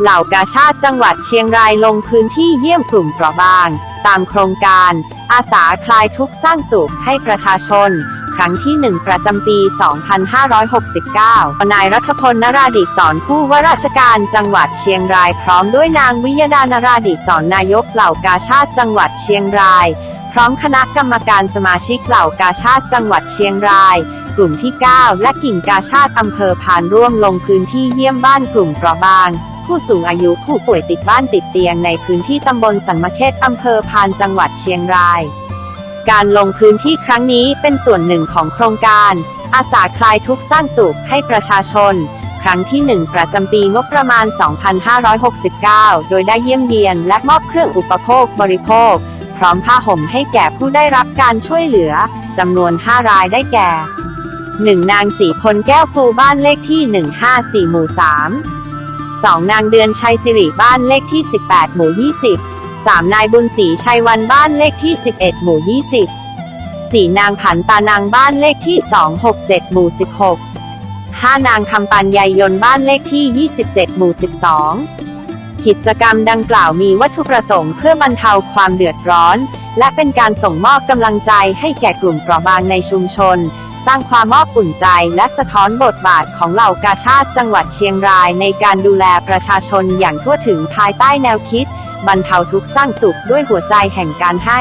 เหล่ากาชาติจังหวัดเชียงรายลงพื้นที่เยี่ยมกลุ่มเปราะบาง ตามโครงการ อาสาคลายทุกสร้างสุขให้ประชาชน ครั้งที่ 1 ประจำปี 2569 นายรัฐพลนราดิศรผู้ว่าราชการจังหวัดเชียงรายพร้อมด้วยนางวิยดานราดิศรนายกเหล่ากาชาติจังหวัดเชียงราย พร้อมคณะกรรมการสมาชิกเหล่ากาชาติจังหวัดเชียงรายกลุ่มที่ 9 และกิ่งกาชาติอำเภอพานร่วมลงพื้นที่เยี่ยมบ้านกลุ่มเปราะบาง ผู้สูงอายุผู้ป่วยติดบ้านติดเตียงในพื้นที่ตำบลสันมเขตอำเภอพานจังหวัดเชียงราย การลงพื้นที่ครั้งนี้เป็นส่วนหนึ่งของโครงการ อาสาคลายทุกข์สร้างสุขให้ประชาชน ครั้งที่ 1 ประจำปีงบประมาณ 2569 โดยได้เยี่ยมเยียนและมอบเครื่องอุปโภคบริโภค พร้อมผ้าห่มให้แก่ผู้ได้รับการช่วยเหลือจำนวน 5 รายได้แก่ 1. นางสีพลแก้วฟูบ้านเลขที่ 154 หมู่ 3 2. นางเดือนชัยสิริบ้านเลขที่ 18 หมู่ 20 3. นายบุญศรีชัยวันบ้านเลขที่ 11 หมู่ 20 4. นางผันตานางบ้านเลขที่ 267 หมู่ 16 5. นางคำปันยายยนต์บ้านเลขที่ 27 หมู่ 12 กิจกรรมดังกล่าวมีวัตถุประสงค์เพื่อบรรเทาความเดือดร้อน และเป็นการส่งมอบกำลังใจให้แก่กลุ่มเปราะบางในชุมชน สร้างความมอบอุ่นใจ และสะท้อนบทบาทของเหล่ากาชาติจังหวัดเชียงรายในการดูแลประชาชนอย่างทั่วถึงภายใต้แนวคิด บรรเทาทุกข์สร้างสุขด้วยหัวใจแห่งการให้